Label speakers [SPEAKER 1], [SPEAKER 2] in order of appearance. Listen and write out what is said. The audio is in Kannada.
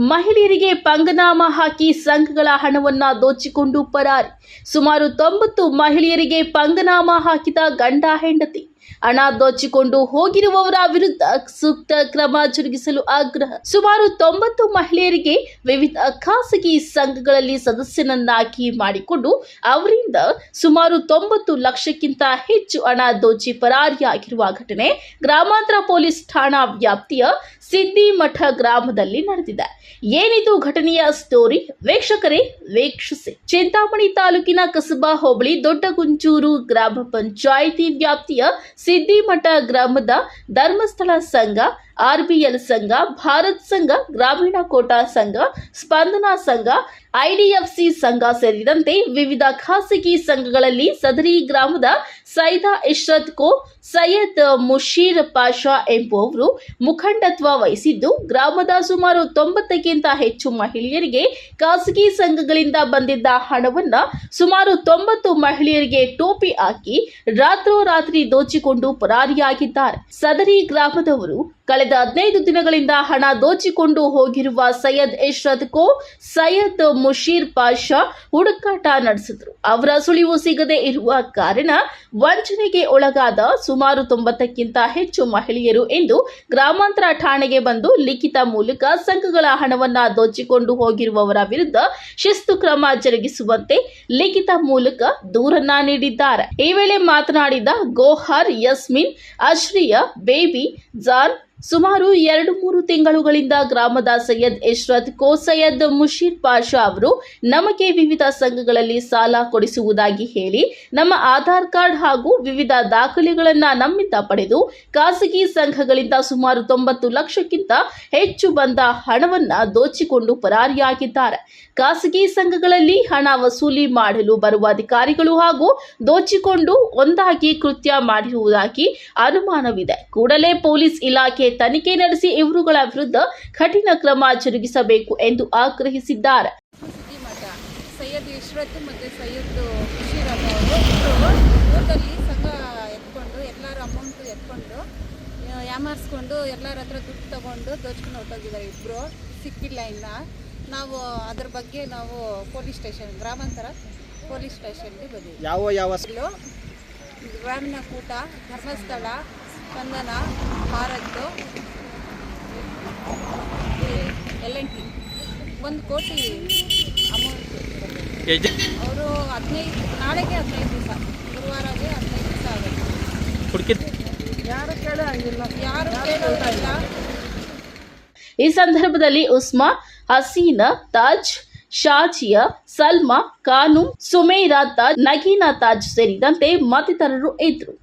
[SPEAKER 1] ಮಹಿಳೆಯರಿಗೆ ಪಂಗನಾಮ ಹಾಕಿ ಸಂಘಗಳ ಹಣವನ್ನ ದೋಚಿಕೊಂಡು ಪರಾರಿ. ಸುಮಾರು ತೊಂಬತ್ತು ಮಹಿಳೆಯರಿಗೆ ಪಂಗನಾಮ ಹಾಕಿದ ಗಂಡ ಹೆಂಡತಿ. ಹಣ ದೋಚಿಕೊಂಡು ಹೋಗಿರುವವರ ವಿರುದ್ಧ ಸೂಕ್ತ ಕ್ರಮ ಜರುಗಿಸಲು ಆಗ್ರಹ. ಸುಮಾರು ತೊಂಬತ್ತು ಮಹಿಳೆಯರಿಗೆ ವಿವಿಧ ಖಾಸಗಿ ಸಂಘಗಳಲ್ಲಿ ಸದಸ್ಯನನ್ನಾಗಿ ಮಾಡಿಕೊಂಡು ಅವರಿಂದ ಸುಮಾರು ತೊಂಬತ್ತು ಲಕ್ಷಕ್ಕಿಂತ ಹೆಚ್ಚು ಹಣ ದೋಚಿ ಪರಾರಿಯಾಗಿರುವ ಘಟನೆ ಗ್ರಾಮಾಂತರ ಪೊಲೀಸ್ ಠಾಣಾ ವ್ಯಾಪ್ತಿಯ ಸಿದ್ದಿಮಠ ಗ್ರಾಮದಲ್ಲಿ ನಡೆದಿದೆ. ಏನಿದು ಘಟನೆಯ ಸ್ಟೋರಿ? ವೀಕ್ಷಕರೇ, ವೀಕ್ಷಿಸಿ. ಚಿಂತಾಮಣಿ ತಾಲೂಕಿನ ಕಸಬಾ ಹೋಬಳಿ ದೊಡ್ಡಗುಂಚೂರು ಗ್ರಾಮ ಪಂಚಾಯಿತಿ ವ್ಯಾಪ್ತಿಯ ಸಿದ್ದಿಮಠ ಗ್ರಾಮದ ಧರ್ಮಸ್ಥಳ ಸಂಘ ಆರ್ಬಿಎಲ್ ಸಂಘ, ಭಾರತ್ ಸಂಘ, ಗ್ರಾಮೀಣ ಕೋಟಾ ಸಂಘ, ಸ್ಪಂದನಾ ಸಂಘ, ಐಡಿಎಫ್ಸಿ ಸಂಘ ಸೇರಿದಂತೆ ವಿವಿಧ ಖಾಸಗಿ ಸಂಘಗಳಲ್ಲಿ ಸದರಿ ಗ್ರಾಮದ ಸೈದಾ ಇಶ್ರತ್ ಕೋ, ಸೈಯದ್ ಮುಷೀರ್ ಪಾಷಾ ಎಂಬುವವರು ಮುಖಂಡತ್ವ ವಹಿಸಿದ್ದು, ಗ್ರಾಮದ ಸುಮಾರು ತೊಂಬತ್ತಕ್ಕಿಂತ ಹೆಚ್ಚು ಮಹಿಳೆಯರಿಗೆ ಖಾಸಗಿ ಸಂಘಗಳಿಂದ ಬಂದಿದ್ದ ಹಣವನ್ನ ಸುಮಾರು ತೊಂಬತ್ತು ಮಹಿಳೆಯರಿಗೆ ಟೋಪಿ ಹಾಕಿ ರಾತ್ರೋರಾತ್ರಿ ದೋಚಿಕೊಂಡು ಪರಾರಿಯಾಗಿದ್ದಾರೆ. ಸದರಿ ಗ್ರಾಮದವರು ಕಳೆದ ಹದಿನೈದು ದಿನಗಳಿಂದ ಹಣ ದೋಚಿಕೊಂಡು ಹೋಗಿರುವ ಸೈಯದ್ ಇಶ್ರತ್ ಕೋ ಸೈಯದ್ ಮುಷೀರ್ ಪಾಷಾ ಹುಡುಕಾಟ ನಡೆಸಿದ್ರು. ಅವರ ಸುಳಿವು ಸಿಗದೆ ಇರುವ ಕಾರಣ ವಂಚನೆಗೆ ಒಳಗಾದ ಸುಮಾರು ತೊಂಬತ್ತಕ್ಕಿಂತ ಹೆಚ್ಚು ಮಹಿಳೆಯರು ಎಂದು ಗ್ರಾಮಾಂತರ ಠಾಣೆಗೆ ಬಂದು ಲಿಖಿತ ಮೂಲಕ ಸಂಘಗಳ ಹಣವನ್ನ ದೋಚಿಕೊಂಡು ಹೋಗಿರುವವರ ವಿರುದ್ಧ ಶಿಸ್ತು ಕ್ರಮ ಜರುಗಿಸುವಂತೆ ಲಿಖಿತ ಮೂಲಕ ದೂರನ್ನ ನೀಡಿದ್ದಾರೆ. ಈ ವೇಳೆ ಮಾತನಾಡಿದ ಗೋಹರ್, ಯಸ್ಮಿನ್, ಅಶ್ರಿಯ, ಬೇಬಿ, ಜಾನ್ ಸುಮಾರು ಎರಡು ಮೂರು ತಿಂಗಳುಗಳಿಂದ ಗ್ರಾಮದ ಸೈಯದ್ ಇಶ್ರತ್ ಕೋ ಸೈಯದ್ ಮುಷೀದ್ ಪಾಷಾ ಅವರು ನಮಗೆ ವಿವಿಧ ಸಂಘಗಳಲ್ಲಿ ಸಾಲ ಕೊಡಿಸುವುದಾಗಿ ಹೇಳಿ ನಮ್ಮ ಆಧಾರ್ ಕಾರ್ಡ್ ಹಾಗೂ ವಿವಿಧ ದಾಖಲೆಗಳನ್ನು ನಮ್ಮಿಂದ ಪಡೆದು ಖಾಸಗಿ ಸಂಘಗಳಿಂದ ಸುಮಾರು ತೊಂಬತ್ತು ಲಕ್ಷಕ್ಕಿಂತ ಹೆಚ್ಚು ಬಂದ ಹಣವನ್ನು ದೋಚಿಕೊಂಡು ಪರಾರಿಯಾಗಿದ್ದಾರೆ. ಖಾಸಗಿ ಸಂಘಗಳಲ್ಲಿ ಹಣ ವಸೂಲಿ ಮಾಡಲು ಬರುವ ಅಧಿಕಾರಿಗಳು ಹಾಗೂ ದೋಚಿಕೊಂಡು ಒಂದಾಗಿ ಕೃತ್ಯ ಮಾಡಿರುವುದಾಗಿ ಅನುಮಾನವಿದೆ. ಕೂಡಲೇ ಪೊಲೀಸ್ ಇಲಾಖೆ ತನಿಖೆ ನಡೆಸಿ ಇವರುಗಳ ವಿರುದ್ಧ ಕಠಿಣ ಕ್ರಮ ಜರುಗಿಸಬೇಕು ಎಂದು ಆಗ್ರಹಿಸಿದ್ದಾರೆ.
[SPEAKER 2] ಮಠ ಸೈಯದ್ ಇಶ್ರತ್ ಮತ್ತು ಸೈಯದ್ ಬಶೀರಪ್ಪ ಅವರು ಇಬ್ಬರು ಊರಲ್ಲಿ ಸಂಘ ಎತ್ಕೊಂಡು ಎಲ್ಲರ ಅಮೌಂಟು ಎತ್ಕೊಂಡು ಯಾಮಾರಿಸ್ಕೊಂಡು ಎಲ್ಲರ ಹತ್ರ ದುಡ್ಡು ತಗೊಂಡು ದೋಚ್ಕೊಂಡು ಹೊರಟೋಗಿದ್ದಾರೆ ಇಬ್ಬರು ಸಿಕ್ಕಿಲ್ಲ ಇನ್ನು. ನಾವು ಅದ್ರ ಬಗ್ಗೆ ನಾವು ಪೊಲೀಸ್ ಸ್ಟೇಷನ್ ಗ್ರಾಮಾಂತರ ಪೊಲೀಸ್ ಸ್ಟೇಷನ್ಗೆ ಬಂದಿದ್ದೀವಿ.
[SPEAKER 3] ಯಾವ ಯಾವ
[SPEAKER 2] Grameen Koota Dharmasthala Spandana Bharat L and T. ಒಂದು ಕೋಟಿ ಅಮೌಂಟ್. ಅವರು ಹದಿನೈದು ನಾಳೆಗೆ ಹದಿನೈದು ದಿವಸ ಗುರುವಾರಗೆ ಹದಿನೈದು ದಿವಸ ಆಗುತ್ತೆ.
[SPEAKER 3] ಹುಡುಕಿದ್
[SPEAKER 2] ಯಾರು ಕೇಳೋದಿಲ್ಲ.
[SPEAKER 1] ಈ ಸಂದರ್ಭದಲ್ಲಿ ಉಸ್ಮಾ ಹಸೀನಾ ತಾಜ್ ಶಾಜಿಯಾ ಸಲ್ಮಾ ಕಾನು ಸುಮೇರಾ ತಾಜ್ ನಗೀನಾ ತಾಜ್ ಸೇರಿದಂತೆ ಮತ್ತಿತರರು ಇದ್ರು